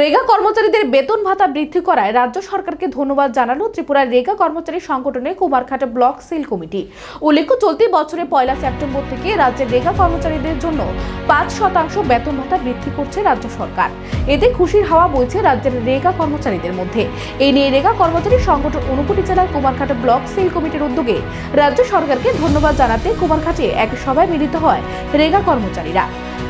রেগা কর্মচারীদের বেতন ভাতা বৃদ্ধি করায় রাজ্য সরকারকে ধন্যবাদ জানালো ত্রিপুরার রেগা কর্মচারী সংগঠনের কুমারঘাট ব্লক সেল কমিটি। উল্লেখ্য, চলতি বছরের পয়লা সেপ্টেম্বর থেকে রাজ্যের রেগা কর্মচারীদের জন্য পাঁচ শতাংশ বেতন ভাতা বৃদ্ধি করছে রাজ্য সরকার। এতে খুশির হাওয়া বইছে রাজ্যের রেগা কর্মচারীদের মধ্যে। এই নিয়ে রেগা কর্মচারী সংগঠন ঊনকোটি জেলার কুমারঘাট ব্লক সেল কমিটির উদ্যোগে রাজ্য সরকারকে ধন্যবাদ জানাতে কুমারঘাটে এক সভায় মিলিত হয় রেগা কর্মচারীরা।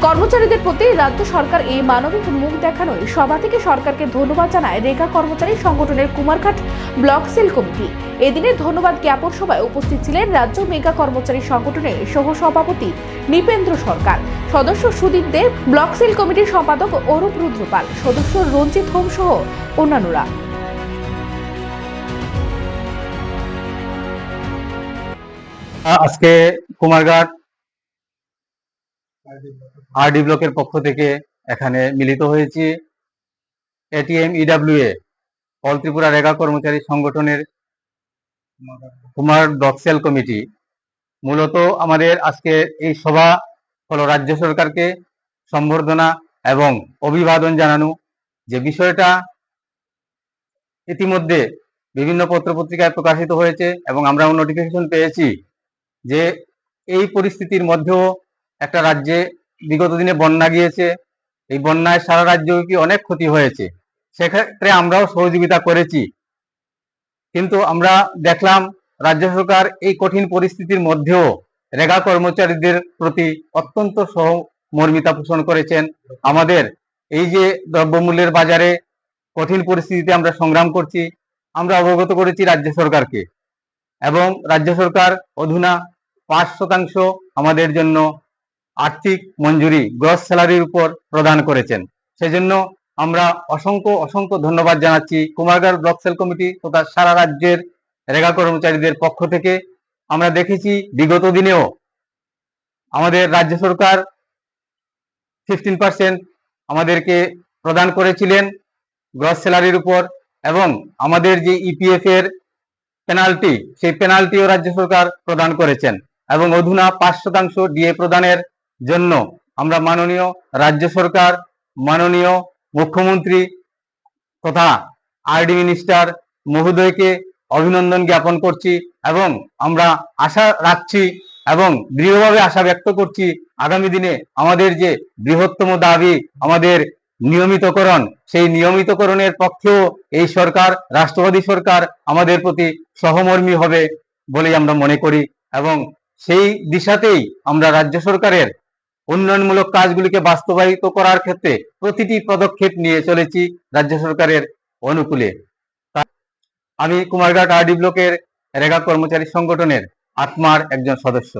কর্মচারীদের প্রতি রাজ্য সরকার এই মানবিক মুখ দেখানোয় সভা থেকে সরকারকে ধন্যবাদ জানায় রেগা কর্মচারী সংগঠনের কুমারঘাট ব্লক সেল কমিটি। এদিনের ধন্যবাদ জ্ঞাপন সভায় উপস্থিত ছিলেন রাজ্য মেগা কর্মচারী সংগঠনের সহ সভাপতি নৃপেন্দ্র সরকার। সদস্য সুদীপ দেব, ব্লক সেল কমিটির সম্পাদক অরূপ রুদ্রপাল, সদস্য রঞ্জিত হোম সহ অন্যান্যরা। আজকে কুমারঘাট আরডি ব্লকের পক্ষ থেকে এখানে মিলিত হয়েছি। ATM EWA all Tripura REGA কর্মচারী সংগঠনের কুমার ব্লক সেল কমিটি মূলত আমাদের আজকে এই সভা হলো রাজ্য সরকারকে সম্বর্ধনা এবং অভিবাদন জানানো। যে বিষয়টা ইতিমধ্যে বিভিন্ন পত্রপত্রিকায় প্রকাশিত হয়েছে এবং আমরাও নোটিফিকেশন পেয়েছি যে এই পরিস্থিতির মধ্যেও একটা রাজ্যে বিগত দিনে বন্যা গিয়েছে। এই বন্যায় সারা রাজ্যব্যাপী অনেক ক্ষতি হয়েছে? সেক্ষেত্রে আমরাও সহযোগিতা করেছি। কিন্তু আমরা দেখলাম রাজ্য সরকার এই কঠিন পরিস্থিতির মধ্যেও রেগা কর্মচারীদের প্রতি অত্যন্ত সহমর্মিতা পোষণ করেছেন। আমাদের এই যে দ্রব্যমূল্যের বাজারে কঠিন পরিস্থিতিতে আমরা সংগ্রাম করছি, আমরা অবগত করেছি রাজ্য সরকারকে। এবং রাজ্য সরকার অধুনা পাঁচ শতাংশ আমাদের জন্য আর্থিক মঞ্জুরি গ্রস স্যালারির উপর প্রদান করেছেন। সেজন্য আমরা অসংখ্য অসংখ্য ধন্যবাদ জানাচ্ছি কুমারঘাট ব্লক সেল কমিটি তথা সারা রাজ্যের রেগা কর্মচারীদের পক্ষ থেকে। আমরা দেখেছি বিগত দিনেও আমাদের রাজ্য সরকার ফিফটিন পার্সেন্ট আমাদেরকে প্রদান করেছিলেন গ্রস স্যালারির উপর এবং আমাদের যে ইপিএফ এর পেনাল্টি সেই পেনাল্টিও রাজ্য সরকার প্রদান করেছেন এবং অধুনা পাঁচ শতাংশ ডিএ প্রদানের জন্য আমরা মাননীয় রাজ্য সরকার, মাননীয় মুখ্যমন্ত্রী তথা আরডি মিনিস্টার মহোদয়কে অভিনন্দন জ্ঞাপন করছি এবং আমরা আশা রাখছি এবং দৃঢ়ভাবে আশা ব্যক্ত করছি আগামী দিনে আমাদের যে বৃহত্তম দাবি, আমাদের নিয়মিতকরণ, সেই নিয়মিতকরণের পক্ষেও এই সরকার, রাষ্ট্রবাদী সরকার আমাদের প্রতি সহমর্মী হবে বলেই আমরা মনে করি এবং সেই দিশাতেই আমরা রাজ্য সরকারের উন্নয়নমূলক কাজগুলিকে বাস্তবায়িত করার ক্ষেত্রে প্রতিটি পদক্ষেপ নিয়ে চলেছি রাজ্য সরকারের অনুকূলে। আমি কুমারঘাট আরডি ব্লকের রেগা কর্মচারী সংগঠনের আত্মার একজন সদস্য।